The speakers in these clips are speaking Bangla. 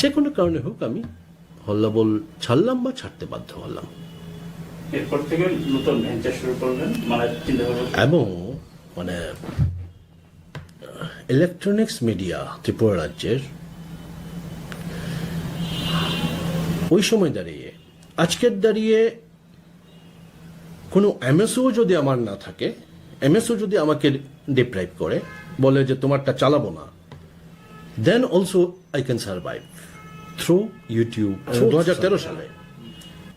যে কোনো কারণে হোক আমি হল্লাবল ছাড়লাম বা ছাড়তে বাধ্য হলাম। এরপর থেকে নতুন ভেঞ্চার শুরু করলেন মানে এবং মানে ইলেকট্রনিক্স মিডিয়া ত্রিপুরা রাজ্যের ওই সময় দাঁড়িয়ে আজকের দাঁড়িয়ে কোনো এমএসও যদি আমার না থাকে এমএসও যদি আমাকে ডিপ্রাইভ করে বলে যে তোমারটা চালাবো না then also I can survive through YouTube দু হাজার তেরো সালে।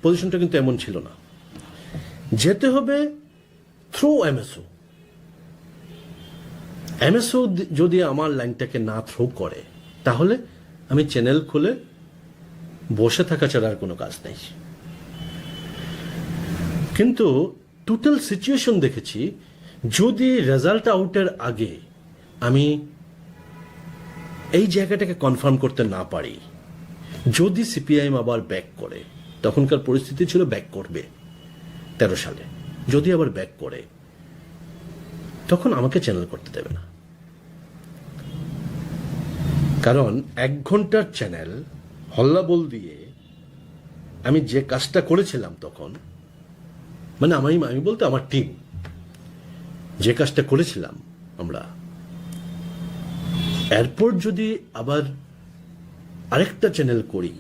পজিশনটা কিন্তু এমন ছিল না। যেতে হবে থ্রু এমএসও এমএসও যদি আমার লাইনটাকে না থ্রো করে তাহলে আমি চ্যানেল খুলে বসে থাকা ছাড়া আর কোনো কাজ নেই। কিন্তু টোটাল সিচুয়েশন দেখেছি যদি রেজাল্ট আউটের আগে আমি এই জায়গাটাকে কনফার্ম করতে না পারি যদি সিপিআইএম আবার ব্যাক করে, তখনকার পরিস্থিতি ছিল ব্যাক করবে তেরো সালে। যদি আবার ব্যাক করে, তখন আমাকে চ্যানেল করতে দেবে না। কারণ এক ঘণ্টার চ্যানেল হল্লাবল দিয়ে আমি যে কাজটা করেছিলাম তখন মানে আমি আমি বলতে আমার টিম যে কাজটা করেছিলাম আমরা, এরপর যদি আবার আরেকটা চ্যানেল করি।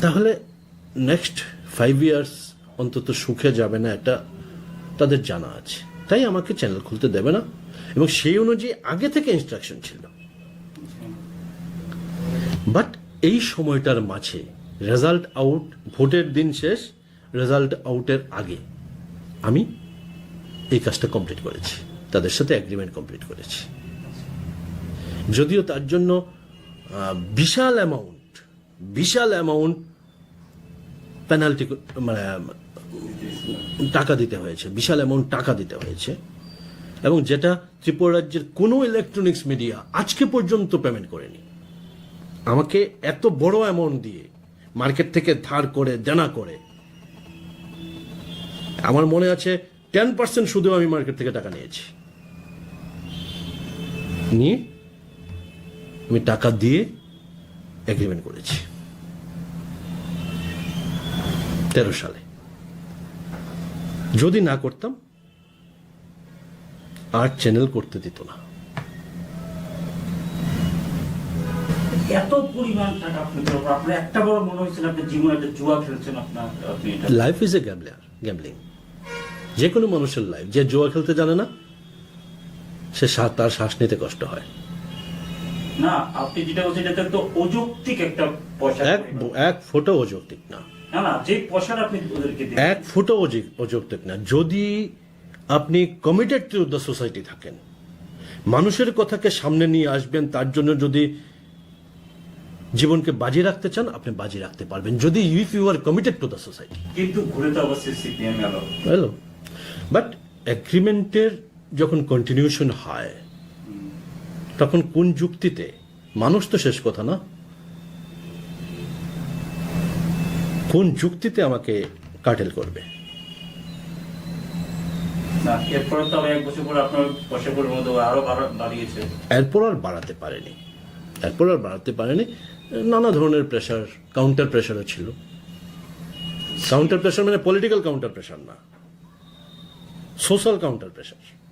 তাহলে নেক্সট ফাইভ ইয়ার্স অন্তত সুখে যাবে না এটা তাদের জানা আছে। তাই আমাকে চ্যানেল খুলতে দেবে না। এবং সেই অনুযায়ী আগে থেকে ইনস্ট্রাকশন ছিল। বাট এই সময়টার মাঝে রেজাল্ট আউট ভোটের দিন শেষ রেজাল্ট আউটের আগে আমি এই কাজটা কমপ্লিট করেছি। তাদের সাথে অ্যাগ্রিমেন্ট কমপ্লিট করেছি। যদিও তার জন্য বিশাল অ্যামাউন্ট বিশাল অ্যামাউন্ট পেনাল্টি মানে টাকা দিতে হয়েছে, বিশাল অ্যামাউন্ট টাকা দিতে হয়েছে। এবং যেটা ত্রিপুরা রাজ্যের কোনো ইলেকট্রনিক্স মিডিয়া আজকে পর্যন্ত পেমেন্ট করেনি। আমাকে এত বড় অ্যামাউন্ট দিয়ে মার্কেট থেকে ধার করে, দেনা করে, আমার মনে আছে টেন পার্সেন্ট শুধু আমি মার্কেট থেকে টাকা নিয়েছি। নিয়ে আমি টাকা দিয়ে এগ্রিমেন্ট করেছি। তেরো সালে। যদি না করতাম আর চ্যানেল করতে দিত না। এত পরিমাণ টাকা আপনি একটা বড় মনে হয়েছিল আপনি জীবনে একটা জুয়া খেলছেন আপনার লাইফ ইজ এ যে কোনো মানুষের লাইফ যে জুয়া খেলতে জানে না সে তার শ্বাস নিতে কষ্ট হয়। না আপনি যেটা বলছেন এটা তো অযৌক্তিক একটা পয়সা। এক এক ফোটো অযৌক্তিক না। না না যে পয়সাটা আপনি ওদেরকে এক ফুটো অযৌক্তিক না। যদি আপনি কমিটেড টু দ্য সোসাইটি থাকেন মানুষের কথাকে সামনে নিয়ে আসবেন তার জন্য যদি জীবনকে বাজি রাখতে চান আপনি বাজি রাখতে পারবেন। যদি if you are committed to the society কিন্তু ঘুরে তো অবশ্যই সিপিএম গেল হ্যালো। বাট এগ্রিমেন্টের যখন কন্টিনিউশন হয় তখন কোন যুক্তিতে? মানুষ তো শেষ কথা না। কোন যুক্তিতে আমাকে কাটেল করবে? এরপর আর বাড়াতে পারেনি। এরপর আর বাড়াতে পারেনি। নানা ধরনের প্রেশার কাউন্টার প্রেশারও ছিল। কাউন্টার প্রেশার মানে পলিটিক্যাল কাউন্টার প্রেশার না। Social counter pressure